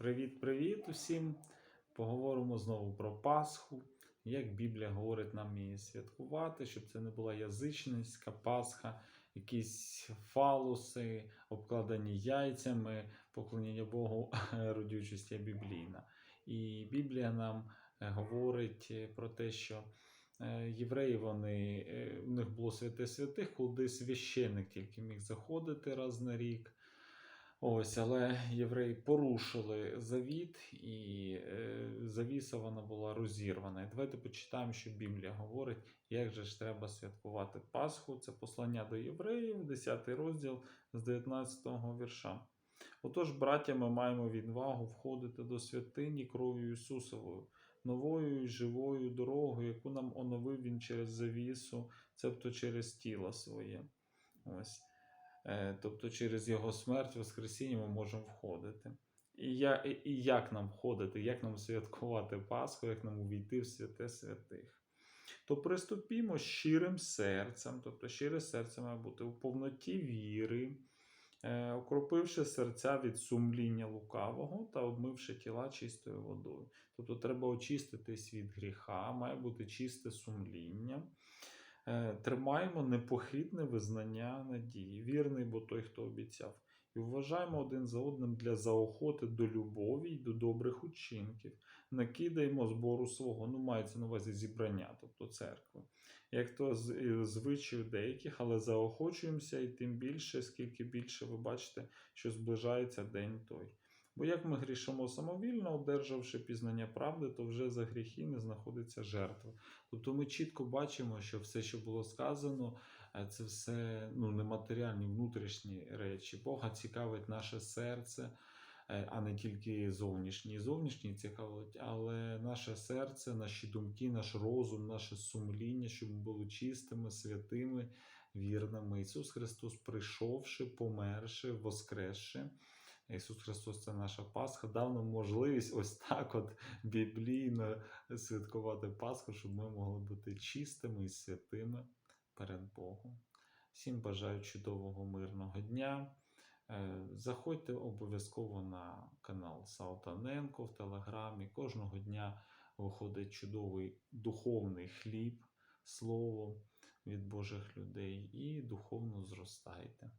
Привіт-привіт усім! Поговоримо знову про Пасху, як Біблія говорить нам її святкувати, щоб це не була язичницька Пасха, якісь фалуси, обкладені яйцями, поклоніння Богу, родючість біблійна. І Біблія нам е, говорить е, про те, що е, євреї, вони, у них було святе святих, куди священник тільки міг заходити раз на рік. Ось, але євреї порушили завіт, і е, завіса вона була розірвана. І давайте почитаємо, що Біблія говорить, як же ж треба святкувати Пасху. Це послання до євреїв, 10 розділ з 19 вірша. Отож, браття, ми маємо відвагу входити до святині кров'ю Ісусовою, новою і живою дорогою, яку нам оновив Він через завісу, цебто через тіло своє. Ось. Е, Тобто через його смерть, Воскресіння ми можемо входити. І, я, і, як нам входити, як нам святкувати Пасху, як нам увійти в святе святих. То приступімо щирим серцем, тобто щире серце має бути у повноті віри, е, окропивши серця від сумління лукавого та обмивши тіла чистою водою. Тобто треба очиститись від гріха, має бути чисте сумління. Е, Тримаємо непохитне визнання надії, вірний, бо той, хто обіцяв. І вважаємо один за одним для заохоти до любові й до добрих учинків. Накидаємо збору свого, ну мається на увазі зібрання, тобто церкви. Як то е, звичаю деяких, але заохочуємося і тим більше, скільки більше ви бачите, що зближається день той. Бо як ми грішимо самовільно, одержавши пізнання правди, то вже за гріхи не знаходиться жертва. Тобто ми чітко бачимо, що все, що було сказано, е, це все ну, нематеріальні внутрішні речі. Бога цікавить наше серце, е, а не тільки зовнішні. Зовнішні цікавить, але наше серце, наші думки, наш розум, наше сумління, щоб були чистими, святими, вірними. Ісус Христос, прийшовши, померши, воскресши. Ісус Христос це наша Пасха, дав нам можливість ось так от біблійно святкувати Пасху, щоб ми могли бути чистими і святими перед Богом. Всім бажаю чудового мирного дня. Е, Заходьте обов'язково на канал Салтаненко в Телеграмі. Кожного дня виходить чудовий духовний хліб, слово від Божих людей і духовно зростайте.